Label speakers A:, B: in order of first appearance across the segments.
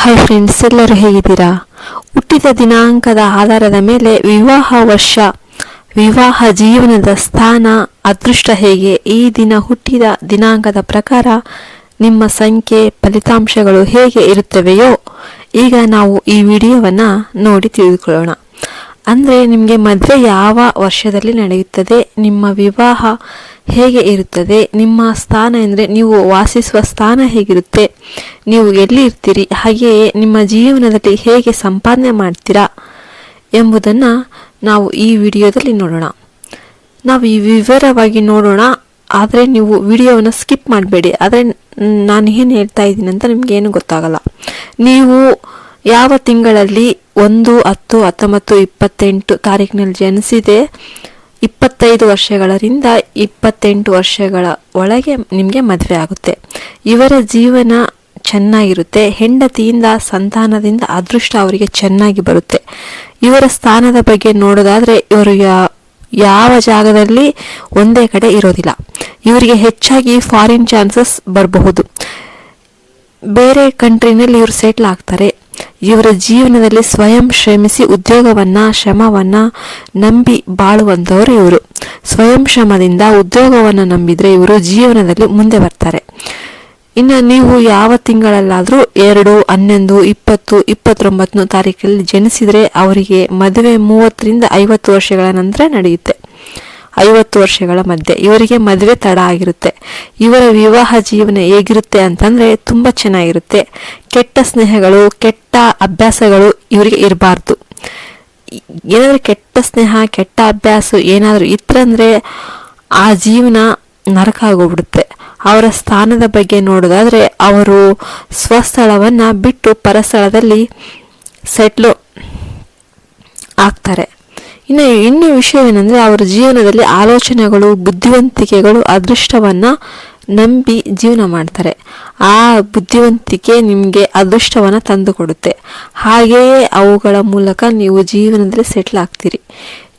A: Hi friends, ಎಲ್ಲರೂ ಹೇಗಿದ್ದೀರಾ? ಹುಟ್ಟಿದ ದಿನಾಂಕದ ಆಧಾರದ ಮೇಲೆ ವಿವಾಹ ವರ್ಷ, ವಿವಾಹ ಜೀವನದ ಸ್ಥಾನ, ಅದೃಷ್ಟ ಹೇಗೆ? ಈ ದಿನ ಹುಟ್ಟಿದ ದಿನಾಂಕದ ಪ್ರಕಾರ ನಿಮ್ಮ ಸಂಖ್ಯೆ, ಫಲಿತಾಂಶಗಳು ಹೇಗೆ ಇರುತ್ತವೆಯೋ, ಈಗ ನಾವು ಈ ವಿಡಿಯೋವನ್ನು ನೋಡಿ ತಿಳಿದುಕೊಳ್ಳೋಣ. ಅಂದರೆ ನಿಮಗೆ ಮದುವೆ ಯಾವ ವರ್ಷದಲ್ಲಿ ನಡೆಯುತ್ತದೆ? ನಿಮ್ಮ ವಿವಾಹ ಹೇಗೆ ಇರುತ್ತದೆ? ನಿಮ್ಮ ಸ್ಥಾನ ಎಂದರೆ ನೀವು ವಾಸಿಸುವ ಸ್ಥಾನ ಹೇಗಿರುತ್ತೆ? ನೀವು ಎಲ್ಲಿ ಇರ್ತೀರಿ ಹಾಗೆಯೇ ನಿಮ್ಮ ಜೀವನದಲ್ಲಿ ಹೇಗೆ ಸಂಪಾದನೆ ಮಾಡ್ತೀರಾ ಎಂಬುದನ್ನು ನಾವು ಈ ವಿಡಿಯೋದಲ್ಲಿ ನೋಡೋಣ. ನಾವು ಈ ವಿವರವಾಗಿ ನೋಡೋಣ, ಆದರೆ ನೀವು ವಿಡಿಯೋವನ್ನು ಸ್ಕಿಪ್ ಮಾಡಬೇಡಿ. ಆದರೆ ನಾನು ಏನು ಹೇಳ್ತಾ ಇದ್ದೀನಿ ಅಂತ ನಿಮಗೇನು ಗೊತ್ತಾಗಲ್ಲ. ನೀವು ಯಾವ ತಿಂಗಳಲ್ಲಿ ಒಂದು, ಹತ್ತು, ಹತ್ತೊಂಬತ್ತು, ಇಪ್ಪತ್ತೆಂಟು ತಾರೀಕಿನಲ್ಲಿ ಜನಿಸಿದೆ? ಇಪ್ಪತ್ತೈದು ವರ್ಷಗಳರಿಂದ ಇಪ್ಪತ್ತೆಂಟು ವರ್ಷಗಳ ಒಳಗೆ ನಿಮಗೆ ಮದುವೆ ಆಗುತ್ತೆ. ಇವರ ಜೀವನ ಚೆನ್ನಾಗಿರುತ್ತೆ. ಹೆಂಡತಿಯಿಂದ, ಸಂತಾನದಿಂದ ಅದೃಷ್ಟ ಅವರಿಗೆ ಚೆನ್ನಾಗಿ ಬರುತ್ತೆ. ಇವರ ಸ್ಥಾನದ ಬಗ್ಗೆ ನೋಡೋದಾದರೆ ಇವರು ಯಾವ ಜಾಗದಲ್ಲಿ ಒಂದೇ ಕಡೆ ಇರೋದಿಲ್ಲ. ಇವರಿಗೆ ಹೆಚ್ಚಾಗಿ ಫಾರಿನ್ ಚಾನ್ಸಸ್ ಬರಬಹುದು. ಬೇರೆ ಕಂಟ್ರಿನಲ್ಲಿ ಇವರು ಸೆಟ್ಲ್ ಆಗ್ತಾರೆ. ಇವರ ಜೀವನದಲ್ಲಿ ಸ್ವಯಂ ಶ್ರಮಿಸಿ ಉದ್ಯೋಗವನ್ನ, ಶ್ರಮವನ್ನ ನಂಬಿ ಬಾಳುವಂಥವರು ಇವರು. ಸ್ವಯಂ ಶ್ರಮದಿಂದ ಉದ್ಯೋಗವನ್ನು ನಂಬಿದ್ರೆ ಇವರು ಜೀವನದಲ್ಲಿ ಮುಂದೆ ಬರ್ತಾರೆ. ಇನ್ನು ನೀವು ಯಾವ ತಿಂಗಳಲ್ಲಾದರೂ ಎರಡು, ಹನ್ನೊಂದು, ಇಪ್ಪತ್ತು ಇಪ್ಪತ್ತೊಂಬತ್ತನೇ ತಾರೀಕಲ್ಲಿ ಜನಿಸಿದರೆ ಅವರಿಗೆ ಮದುವೆ ಮೂವತ್ತರಿಂದ ಐವತ್ತು ವರ್ಷಗಳ ನಂತರ ನಡೆಯುತ್ತೆ. ಐವತ್ತು ವರ್ಷಗಳ ಮಧ್ಯೆ ಇವರಿಗೆ ಮದುವೆ ತಡ ಆಗಿರುತ್ತೆ. ಇವರ ವಿವಾಹ ಜೀವನ ಹೇಗಿರುತ್ತೆ ಅಂತಂದರೆ ತುಂಬ ಚೆನ್ನಾಗಿರುತ್ತೆ. ಕೆಟ್ಟ ಸ್ನೇಹಗಳು, ಕೆಟ್ಟ ಅಭ್ಯಾಸಗಳು ಇವರಿಗೆ ಇರಬಾರ್ದು. ಏನಾದರೂ ಕೆಟ್ಟ ಸ್ನೇಹ, ಕೆಟ್ಟ ಅಭ್ಯಾಸ ಏನಾದರೂ ಇತ್ತಂದರೆ ಆ ಜೀವನ ನರಕ ಆಗೋಗ್ಬಿಡುತ್ತೆ. ಅವರ ಸ್ಥಾನದ ಬಗ್ಗೆ ನೋಡೋದಾದರೆ ಅವರು ಸ್ವಸ್ಥಳವನ್ನು ಬಿಟ್ಟು ಪರಸ್ಥಳದಲ್ಲಿ ಸೆಟ್ಲು ಆಗ್ತಾರೆ. ಇನ್ನು ಇನ್ನು ವಿಷಯವೇನೆಂದರೆ ಅವರ ಜೀವನದಲ್ಲಿ ಆಲೋಚನೆಗಳು, ಬುದ್ಧಿವಂತಿಕೆಗಳು, ಅದೃಷ್ಟವನ್ನು ನಂಬಿ ಜೀವನ ಮಾಡ್ತಾರೆ. ಆ ಬುದ್ಧಿವಂತಿಕೆ ನಿಮಗೆ ಅದೃಷ್ಟವನ್ನು ತಂದುಕೊಡುತ್ತೆ. ಹಾಗೆಯೇ ಅವುಗಳ ಮೂಲಕ ನೀವು ಜೀವನದಲ್ಲಿ ಸೆಟ್ಲ್ ಆಗ್ತೀರಿ.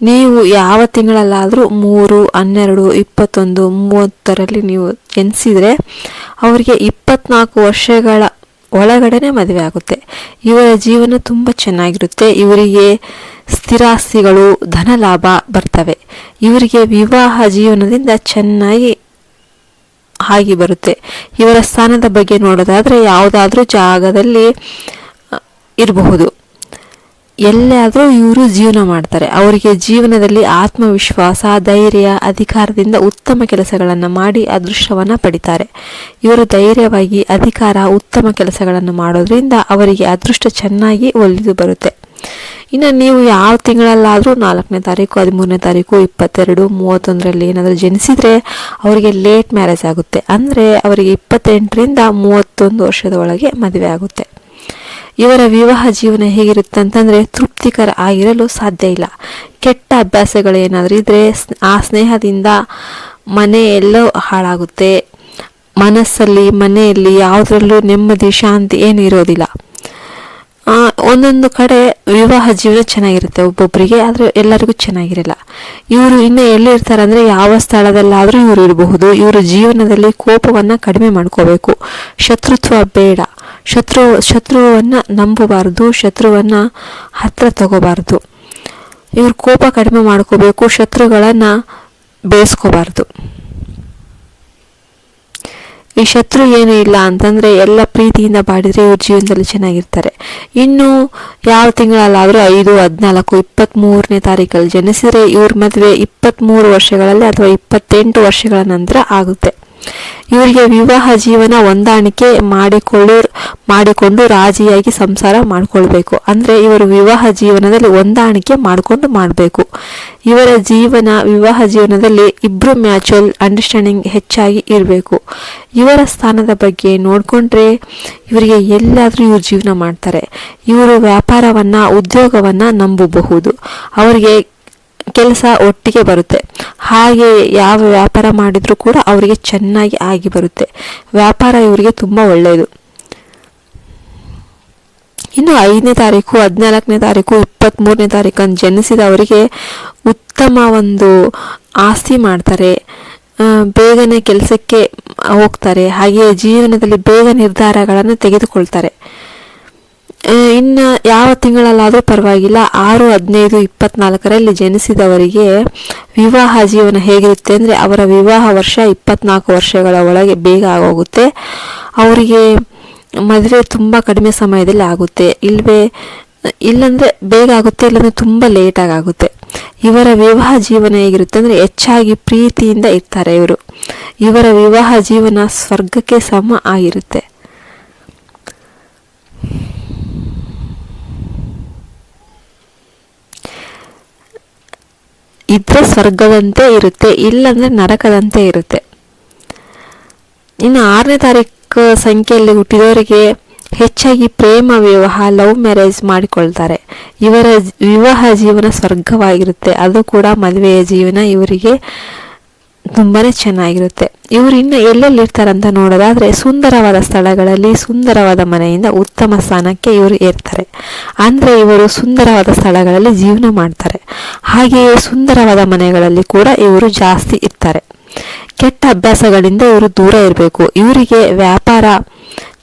A: ನೀವು ಯಾವ ತಿಂಗಳಲ್ಲಾದರೂ ಮೂರು, ಹನ್ನೆರಡು, ಇಪ್ಪತ್ತೊಂದು, ಮೂವತ್ತರಲ್ಲಿ ನೀವು ಎನಿಸಿದರೆ ಅವರಿಗೆ ಇಪ್ಪತ್ನಾಲ್ಕು ವರ್ಷಗಳ ಒಳಗಡೆ ಮದುವೆ ಆಗುತ್ತೆ. ಇವರ ಜೀವನ ತುಂಬ ಚೆನ್ನಾಗಿರುತ್ತೆ. ಇವರಿಗೆ ಸ್ಥಿರಾಸ್ತಿಗಳು ಧನ ಲಾಭ ಬರ್ತವೆ. ಇವರಿಗೆ ವಿವಾಹ ಜೀವನದಿಂದ ಚೆನ್ನಾಗಿ ಆಗಿ ಬರುತ್ತೆ. ಇವರ ಸ್ಥಾನದ ಬಗ್ಗೆ ನೋಡೋದಾದರೆ ಯಾವುದಾದ್ರೂ ಜಾಗದಲ್ಲಿ ಇರಬಹುದು. ಎಲ್ಲಾದರೂ ಇವರು ಜೀವನ ಮಾಡ್ತಾರೆ. ಅವರಿಗೆ ಜೀವನದಲ್ಲಿ ಆತ್ಮವಿಶ್ವಾಸ, ಧೈರ್ಯ, ಅಧಿಕಾರದಿಂದ ಉತ್ತಮ ಕೆಲಸಗಳನ್ನು ಮಾಡಿ ಅದೃಷ್ಟವನ್ನು ಪಡಿತಾರೆ. ಇವರು ಧೈರ್ಯವಾಗಿ ಅಧಿಕಾರ, ಉತ್ತಮ ಕೆಲಸಗಳನ್ನು ಮಾಡೋದ್ರಿಂದ ಅವರಿಗೆ ಅದೃಷ್ಟ ಚೆನ್ನಾಗಿ ಒಲಿದು ಬರುತ್ತೆ. ಇನ್ನು ನೀವು ಯಾವ ತಿಂಗಳಲ್ಲಾದರೂ ನಾಲ್ಕನೇ ತಾರೀಕು, ಹದಿಮೂರನೇ ತಾರೀಕು, ಇಪ್ಪತ್ತೆರಡು, ಮೂವತ್ತೊಂದರಲ್ಲಿ ಏನಾದರೂ ಜನಿಸಿದರೆ ಅವರಿಗೆ ಲೇಟ್ ಮ್ಯಾರೇಜ್ ಆಗುತ್ತೆ. ಅಂದರೆ ಅವರಿಗೆ ಇಪ್ಪತ್ತೆಂಟರಿಂದ ಮೂವತ್ತೊಂದು ವರ್ಷದ ಒಳಗೆ ಮದುವೆ ಆಗುತ್ತೆ. ಇವರ ವಿವಾಹ ಜೀವನ ಹೇಗಿರುತ್ತೆ ಅಂತಂದರೆ ತೃಪ್ತಿಕರ ಆಗಿರಲು ಸಾಧ್ಯ ಇಲ್ಲ. ಕೆಟ್ಟ ಅಭ್ಯಾಸಗಳು ಏನಾದರೂ ಇದ್ದರೆ ಆ ಸ್ನೇಹದಿಂದ ಮನೆ ಎಲ್ಲೋ ಹಾಳಾಗುತ್ತೆ. ಮನಸ್ಸಲ್ಲಿ, ಮನೆಯಲ್ಲಿ ಯಾವುದರಲ್ಲೂ ನೆಮ್ಮದಿ, ಶಾಂತಿ ಏನು ಇರೋದಿಲ್ಲ. ಒಂದೊಂದು ಕಡೆ ವಿವಾಹ ಜೀವನ ಚೆನ್ನಾಗಿರುತ್ತೆ ಒಬ್ಬೊಬ್ಬರಿಗೆ ಆದರೆ ಎಲ್ಲರಿಗೂ ಚೆನ್ನಾಗಿರಲ್ಲ. ಇವರು ಇನ್ನೂ ಎಲ್ಲಿರ್ತಾರೆ ಅಂದರೆ ಯಾವ ಸ್ಥಳದಲ್ಲಾದರೂ ಇವರು ಇರಬಹುದು. ಇವರು ಜೀವನದಲ್ಲಿ ಕೋಪವನ್ನು ಕಡಿಮೆ ಮಾಡ್ಕೋಬೇಕು. ಶತ್ರುತ್ವ ಬೇಡ. ಶತ್ರು, ಶತ್ರುವನ್ನು ನಂಬಬಾರ್ದು. ಶತ್ರುವನ್ನು ಹತ್ರ ತಗೋಬಾರ್ದು. ಇವ್ರ ಕೋಪ ಕಡಿಮೆ ಮಾಡ್ಕೋಬೇಕು. ಶತ್ರುಗಳನ್ನು ಬೇಯಿಸ್ಕೋಬಾರ್ದು ಈ ಶತ್ರು ಏನೂ ಇಲ್ಲ ಅಂತಂದರೆ ಎಲ್ಲ ಪ್ರೀತಿಯಿಂದ ಬಾಡಿದರೆ ಇವ್ರ ಜೀವನದಲ್ಲಿ ಚೆನ್ನಾಗಿರ್ತಾರೆ. ಇನ್ನು ಯಾವ ತಿಂಗಳಲ್ಲಾದರೂ ಐದು, ಹದಿನಾಲ್ಕು ಇಪ್ಪತ್ತ್ಮೂರನೇ ತಾರೀಕಲ್ಲಿ ಜನಿಸಿದರೆ ಇವ್ರ ಮದುವೆ ಇಪ್ಪತ್ತ್ಮೂರು ವರ್ಷಗಳಲ್ಲಿ ಅಥವಾ ಇಪ್ಪತ್ತೆಂಟು ವರ್ಷಗಳ ನಂತರ ಆಗುತ್ತೆ. ಇವರಿಗೆ ವಿವಾಹ ಜೀವನ ಹೊಂದಾಣಿಕೆ ಮಾಡಿಕೊಳ್ಳು, ಮಾಡಿಕೊಂಡು ರಾಜಿಯಾಗಿ ಸಂಸಾರ ಮಾಡಿಕೊಳ್ಬೇಕು. ಅಂದರೆ ಇವರು ವಿವಾಹ ಜೀವನದಲ್ಲಿ ಹೊಂದಾಣಿಕೆ ಮಾಡಿಕೊಂಡು ಮಾಡಬೇಕು. ಇವರ ಜೀವನ, ವಿವಾಹ ಜೀವನದಲ್ಲಿ ಇಬ್ಬರು ಮ್ಯಾಚುವಲ್ ಅಂಡರ್ಸ್ಟ್ಯಾಂಡಿಂಗ್ ಹೆಚ್ಚಾಗಿ ಇರಬೇಕು. ಇವರ ಸ್ಥಾನದ ಬಗ್ಗೆ ನೋಡಿಕೊಂಡ್ರೆ ಇವರಿಗೆ ಎಲ್ಲಾದರೂ ಇವರು ಜೀವನ ಮಾಡ್ತಾರೆ. ಇವರು ವ್ಯಾಪಾರವನ್ನು, ಉದ್ಯೋಗವನ್ನು ನಂಬಬಹುದು. ಅವರಿಗೆ ಕೆಲಸ ಒಟ್ಟಿಗೆ ಬರುತ್ತೆ. ಹಾಗೆ ಯಾವ ವ್ಯಾಪಾರ ಮಾಡಿದರೂ ಕೂಡ ಅವರಿಗೆ ಚೆನ್ನಾಗಿ ಆಗಿ ಬರುತ್ತೆ. ವ್ಯಾಪಾರ ಇವರಿಗೆ ತುಂಬ ಒಳ್ಳೆಯದು. ಇನ್ನು ಐದನೇ ತಾರೀಕು, ಹದಿನಾಲ್ಕನೇ ತಾರೀಕು ಇಪ್ಪತ್ತ್ಮೂರನೇ ತಾರೀಕನ್ನು ಜನಿಸಿದವರಿಗೆ ಉತ್ತಮ ಒಂದು ಆಸ್ತಿ ಮಾಡ್ತಾರೆ. ಬೇಗನೆ ಕೆಲಸಕ್ಕೆ ಹೋಗ್ತಾರೆ. ಹಾಗೆಯೇ ಜೀವನದಲ್ಲಿ ಬೇಗ ನಿರ್ಧಾರಗಳನ್ನು ತೆಗೆದುಕೊಳ್ತಾರೆ. ಇನ್ನು ಯಾವ ತಿಂಗಳಲ್ಲಾದರೂ ಪರವಾಗಿಲ್ಲ. ಆರು, ಹದಿನೈದು, ಇಪ್ಪತ್ನಾಲ್ಕರಲ್ಲಿ ಜನಿಸಿದವರಿಗೆ ವಿವಾಹ ಜೀವನ ಹೇಗಿರುತ್ತೆ ಅಂದರೆ ಅವರ ವಿವಾಹ ವರ್ಷ ಇಪ್ಪತ್ನಾಲ್ಕು ವರ್ಷಗಳ ಒಳಗೆ ಬೇಗ ಆಗೋಗುತ್ತೆ. ಅವರಿಗೆ ಮದುವೆ ತುಂಬ ಕಡಿಮೆ ಸಮಯದಲ್ಲಿ ಆಗುತ್ತೆ. ಇಲ್ಲವೇ ಇಲ್ಲಂದರೆ ಬೇಗ ಆಗುತ್ತೆ, ಇಲ್ಲಾಂದರೆ ತುಂಬ ಲೇಟಾಗಿ ಆಗುತ್ತೆ. ಇವರ ವಿವಾಹ ಜೀವನ ಹೇಗಿರುತ್ತೆ ಅಂದರೆ ಹೆಚ್ಚಾಗಿ ಪ್ರೀತಿಯಿಂದ ಇರ್ತಾರೆ ಇವರು. ಇವರ ವಿವಾಹ ಜೀವನ ಸ್ವರ್ಗಕ್ಕೆ ಸಮ ಆಗಿರುತ್ತೆ. ಇದ್ರೆ ಸ್ವರ್ಗದಂತೆ ಇರುತ್ತೆ, ಇಲ್ಲಂದ್ರೆ ನರಕದಂತೆ ಇರುತ್ತೆ. ಇನ್ನು ಆರನೇ ತಾರೀಕು ಸಂಖ್ಯೆಯಲ್ಲಿ ಹುಟ್ಟಿದವರಿಗೆ ಹೆಚ್ಚಾಗಿ ಪ್ರೇಮ, ವಿವಾಹ, ಲವ್ ಮ್ಯಾರೇಜ್ ಮಾಡಿಕೊಳ್ತಾರೆ. ಇವರ ವಿವಾಹ ಜೀವನ ಸ್ವರ್ಗವಾಗಿರುತ್ತೆ. ಅದು ಕೂಡ ಮದುವೆಯ ಜೀವನ ಇವರಿಗೆ. ತುಂಬಾನೇ ಚೆನ್ನಾಗಿರುತ್ತೆ. ಇವರು ಇನ್ನು ಎಲ್ಲೆಲ್ಲಿ ಇರ್ತಾರಂತ ನೋಡೋದಾದ್ರೆ ಸುಂದರವಾದ ಸ್ಥಳಗಳಲ್ಲಿ ಸುಂದರವಾದ ಮನೆಯಿಂದ ಉತ್ತಮ ಸ್ಥಾನಕ್ಕೆ ಇವರು ಏರ್ತಾರೆ. ಅಂದರೆ ಇವರು ಸುಂದರವಾದ ಸ್ಥಳಗಳಲ್ಲಿ ಜೀವನ ಮಾಡ್ತಾರೆ. ಹಾಗೆಯೇ ಸುಂದರವಾದ ಮನೆಗಳಲ್ಲಿ ಕೂಡ ಇವರು ಜಾಸ್ತಿ ಇರ್ತಾರೆ. ಕೆಟ್ಟ ಅಭ್ಯಾಸಗಳಿಂದ ಇವರು ದೂರ ಇರಬೇಕು. ಇವರಿಗೆ ವ್ಯಾಪಾರ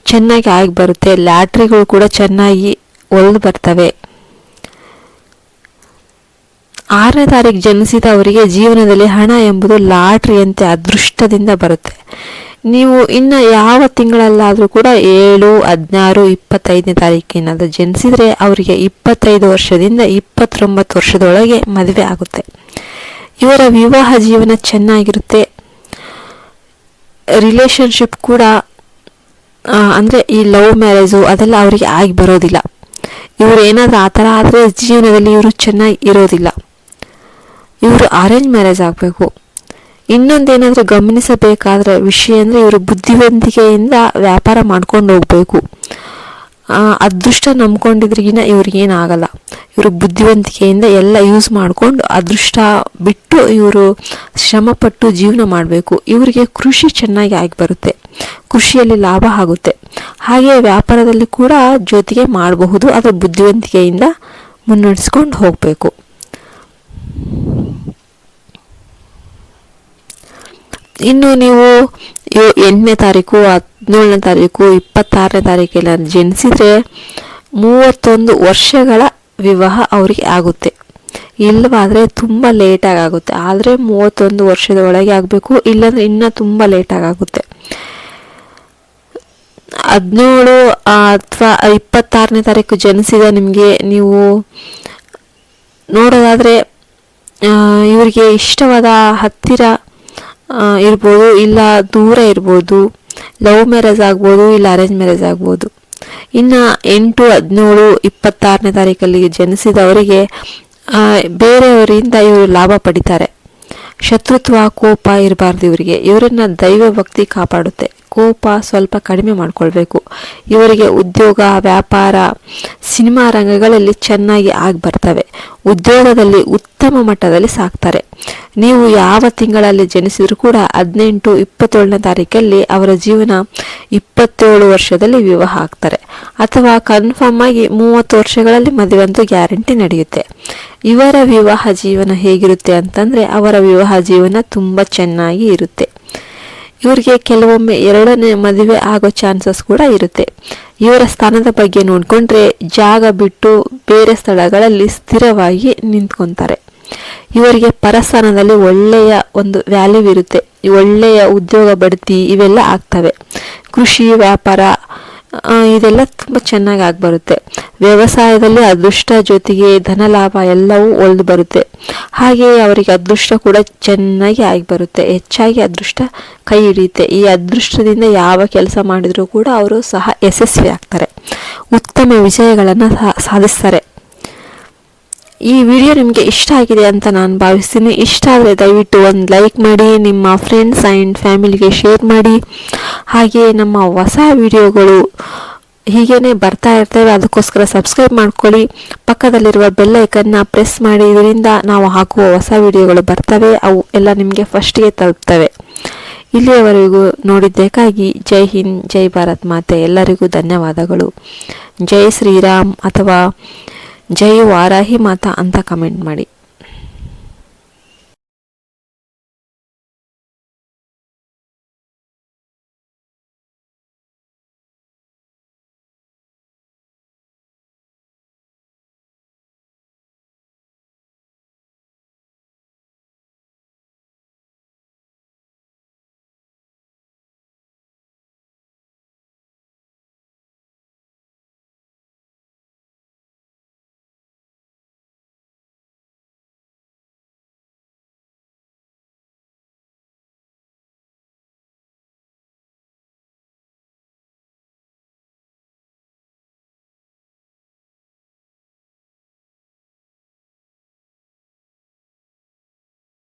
A: ಚೆನ್ನಾಗಿ ಆಗಿ ಬರುತ್ತೆ. ಲ್ಯಾಟ್ರಿಗಳು ಕೂಡ ಚೆನ್ನಾಗಿ ಒಲ್ದು ಬರ್ತವೆ. ಆರನೇ ತಾರೀಕು ಜನಿಸಿದವರಿಗೆ ಜೀವನದಲ್ಲಿ ಹಣ ಎಂಬುದು ಲಾಟ್ರಿಯಂತೆ ಅದೃಷ್ಟದಿಂದ ಬರುತ್ತೆ. ನೀವು ಇನ್ನು ಯಾವ ತಿಂಗಳಲ್ಲಾದರೂ ಕೂಡ ಏಳು, ಹದಿನಾರು, ಇಪ್ಪತ್ತೈದನೇ ತಾರೀಕಿನಾದರೂ ಜನಿಸಿದರೆ ಅವರಿಗೆ ಇಪ್ಪತ್ತೈದು ವರ್ಷದಿಂದ ಇಪ್ಪತ್ತೊಂಬತ್ತು ವರ್ಷದೊಳಗೆ ಮದುವೆ ಆಗುತ್ತೆ. ಇವರ ವಿವಾಹ ಜೀವನ ಚೆನ್ನಾಗಿರುತ್ತೆ. ರಿಲೇಶನ್ಶಿಪ್ ಕೂಡ ಅಂದ್ರೆ ಈ ಲವ್ ಮ್ಯಾರೇಜು ಅದೆಲ್ಲ ಅವರಿಗೆ ಆಗಿ ಬರೋದಿಲ್ಲ. ಇವರು ಏನಾದರೂ ಆ ಥರ ಆದರೆ ಜೀವನದಲ್ಲಿ ಇವರು ಚೆನ್ನಾಗಿ ಇರೋದಿಲ್ಲ. ಇವರು ಅರೇಂಜ್ ಮ್ಯಾರೇಜ್ ಆಗಬೇಕು. ಇನ್ನೊಂದೇನಾದರೂ ಗಮನಿಸಬೇಕಾದ್ರೆ ವಿಷಯ ಅಂದರೆ ಇವರು ಬುದ್ಧಿವಂತಿಕೆಯಿಂದ ವ್ಯಾಪಾರ ಮಾಡ್ಕೊಂಡು ಹೋಗಬೇಕು. ಅದೃಷ್ಟ ನಂಬ್ಕೊಂಡಿದ್ರಿಗಿನ ಇವ್ರಿಗೇನಾಗಲ್ಲ ಇವರು ಬುದ್ಧಿವಂತಿಕೆಯಿಂದ ಎಲ್ಲ ಯೂಸ್ ಮಾಡಿಕೊಂಡು ಅದೃಷ್ಟ ಬಿಟ್ಟು ಇವರು ಶ್ರಮಪಟ್ಟು ಜೀವನ ಮಾಡಬೇಕು. ಇವರಿಗೆ ಕೃಷಿ ಚೆನ್ನಾಗಿ ಆಗಿ ಬರುತ್ತೆ. ಕೃಷಿಯಲ್ಲಿ ಲಾಭ ಆಗುತ್ತೆ. ಹಾಗೆ ವ್ಯಾಪಾರದಲ್ಲಿ ಕೂಡ ಜೊತೆಗೆ ಮಾಡಬಹುದು. ಅದರ ಬುದ್ಧಿವಂತಿಕೆಯಿಂದ ಮುನ್ನಡೆಸ್ಕೊಂಡು ಹೋಗಬೇಕು. ಇನ್ನು ನೀವು ಎಂಟನೇ ತಾರೀಕು, ಹದಿನೇಳನೇ ತಾರೀಕು, ಇಪ್ಪತ್ತಾರನೇ ತಾರೀಕೆಲ್ಲ ಜನಿಸಿದ್ರೆ ಮೂವತ್ತೊಂದು ವರ್ಷಗಳ ವಿವಾಹ ಅವರಿಗೆ ಆಗುತ್ತೆ. ಇಲ್ಲವಾದರೆ ತುಂಬ ಲೇಟಾಗಿ ಆಗುತ್ತೆ. ಆದರೆ ಮೂವತ್ತೊಂದು ವರ್ಷದ ಒಳಗೆ ಆಗಬೇಕು, ಇಲ್ಲಾಂದರೆ ಇನ್ನೂ ತುಂಬ ಲೇಟಾಗಿ ಆಗುತ್ತೆ. ಹದಿನೇಳು ಅಥವಾ ಇಪ್ಪತ್ತಾರನೇ ತಾರೀಕು ಜನಿಸಿದ ನಿಮಗೆ ನೀವು ನೋಡೋದಾದರೆ ಇವರಿಗೆ ಇಷ್ಟವಾದ ಹತ್ತಿರ ಇರ್ಬೋದು, ಇಲ್ಲ ದೂರ ಇರ್ಬೋದು ಲವ್ ಮ್ಯಾರೇಜ್ ಆಗ್ಬೋದು, ಇಲ್ಲ ಅರೇಂಜ್ ಮ್ಯಾರೇಜ್ ಆಗ್ಬೋದು. ಇನ್ನು ಎಂಟು, ಹದಿನೇಳು, ಇಪ್ಪತ್ತಾರನೇ ತಾರೀಕಲ್ಲಿ ಜನಿಸಿದವರಿಗೆ ಬೇರೆಯವರಿಂದ ಇವರು ಲಾಭ ಪಡಿತಾರೆ. ಶತ್ರುತ್ವ, ಕೋಪ ಇರಬಾರ್ದು ಇವರಿಗೆ. ಇವರನ್ನ ದೈವ ಭಕ್ತಿ ಕಾಪಾಡುತ್ತೆ. ಕೋಪ ಸ್ವಲ್ಪ ಕಡಿಮೆ ಮಾಡಿಕೊಳ್ಬೇಕು. ಇವರಿಗೆ ಉದ್ಯೋಗ, ವ್ಯಾಪಾರ, ಸಿನಿಮಾ ರಂಗಗಳಲ್ಲಿ ಚೆನ್ನಾಗಿ ಆಗಿ ಬರ್ತವೆ. ಉದ್ಯೋಗದಲ್ಲಿ ಉತ್ತಮ ಮಟ್ಟದಲ್ಲಿ ಸಾಕ್ತಾರೆ. ನೀವು ಯಾವ ತಿಂಗಳಲ್ಲಿ ಜನಿಸಿದರೂ ಕೂಡ ಹದಿನೆಂಟು, ಇಪ್ಪತ್ತೇಳನೇ ತಾರೀಕಲ್ಲಿ ಅವರ ಜೀವನ ಇಪ್ಪತ್ತೇಳು ವರ್ಷದಲ್ಲಿ ವಿವಾಹ ಆಗ್ತಾರೆ. ಅಥವಾ ಕನ್ಫರ್ಮ್ ಆಗಿ ಮೂವತ್ತು ವರ್ಷಗಳಲ್ಲಿ ಮದುವೆ ಅಂತೂ ಗ್ಯಾರಂಟಿ ನಡೆಯುತ್ತೆ. ಇವರ ವಿವಾಹ ಜೀವನ ಹೇಗಿರುತ್ತೆ ಅಂತಂದರೆ ಅವರ ವಿವಾಹ ಜೀವನ ತುಂಬ ಚೆನ್ನಾಗಿ ಇರುತ್ತೆ. ಇವರಿಗೆ ಕೆಲವೊಮ್ಮೆ ಎರಡನೇ ಮದುವೆ ಆಗೋ ಚಾನ್ಸಸ್ ಕೂಡ ಇರುತ್ತೆ. ಇವರ ಸ್ಥಾನದ ಬಗ್ಗೆ ನೋಡಿಕೊಂಡ್ರೆ ಜಾಗ ಬಿಟ್ಟು ಬೇರೆ ಸ್ಥಳಗಳಲ್ಲಿ ಸ್ಥಿರವಾಗಿ ನಿಂತ್ಕೊತಾರೆ. ಇವರಿಗೆ ಪರಸ್ಥಾನದಲ್ಲಿ ಒಳ್ಳೆಯ ಒಂದು ವ್ಯಾಲ್ಯೂ ಇರುತ್ತೆ. ಒಳ್ಳೆಯ ಉದ್ಯೋಗ ಬಡ್ತಿ ಇವೆಲ್ಲ ಆಗ್ತವೆ. ಕೃಷಿ, ವ್ಯಾಪಾರ ಇದೆಲ್ಲ ತುಂಬ ಚೆನ್ನಾಗಿ ಆಗಿಬರುತ್ತೆ ವ್ಯವಸಾಯದಲ್ಲಿ ಅದೃಷ್ಟ ಜೊತೆಗೆ ಧನ ಲಾಭ ಎಲ್ಲವೂ ಒಳ್ದು ಬರುತ್ತೆ. ಹಾಗೆಯೇ ಅವರಿಗೆ ಅದೃಷ್ಟ ಕೂಡ ಚೆನ್ನಾಗಿ ಆಗಿ ಬರುತ್ತೆ. ಹೆಚ್ಚಾಗಿ ಅದೃಷ್ಟ ಕೈ ಹಿಡಿಯುತ್ತೆ. ಈ ಅದೃಷ್ಟದಿಂದ ಯಾವ ಕೆಲಸ ಮಾಡಿದರೂ ಕೂಡ ಅವರು ಸಹ ಯಶಸ್ವಿ ಆಗ್ತಾರೆ. ಉತ್ತಮ ವಿಜಯಗಳನ್ನು ಸಾಧಿಸ್ತಾರೆ. ಈ ವಿಡಿಯೋ ನಿಮಗೆ ಇಷ್ಟ ಆಗಿದೆ ಅಂತ ನಾನು ಭಾವಿಸ್ತೀನಿ. ಇಷ್ಟ ಆದರೆ ದಯವಿಟ್ಟು ಒಂದು ಲೈಕ್ ಮಾಡಿ, ನಿಮ್ಮ ಫ್ರೆಂಡ್ಸ್ ಆ್ಯಂಡ್ ಫ್ಯಾಮಿಲಿಗೆ ಶೇರ್ ಮಾಡಿ. ಹಾಗೆ ನಮ್ಮ ಹೊಸ ವಿಡಿಯೋಗಳು ಹೀಗೇ ಬರ್ತಾ ಇರ್ತೇವೆ, ಅದಕ್ಕೋಸ್ಕರ ಸಬ್ಸ್ಕ್ರೈಬ್ ಮಾಡ್ಕೊಳ್ಳಿ. ಪಕ್ಕದಲ್ಲಿರುವ ಬೆಲ್ ಐಕನ್ನ ಪ್ರೆಸ್ ಮಾಡಿ, ಇದರಿಂದ ನಾವು ಹಾಕುವ ಹೊಸ ವಿಡಿಯೋಗಳು ಬರ್ತವೆ, ಅವು ಎಲ್ಲ ನಿಮಗೆ ಫಸ್ಟಿಗೆ ತಲುಪ್ತವೆ. ಇಲ್ಲಿಯವರೆಗೂ ನೋಡಿದ್ದಕ್ಕಾಗಿ ಜೈ ಹಿಂದ್, ಜೈ ಭಾರತ್ ಮಾತೆ, ಎಲ್ಲರಿಗೂ ಧನ್ಯವಾದಗಳು. ಜೈ ಶ್ರೀರಾಮ್ ಅಥವಾ ಜೈ ವಾರಾಹಿ ಮಾತಾ ಅಂತ ಕಮೆಂಟ್ ಮಾಡಿ.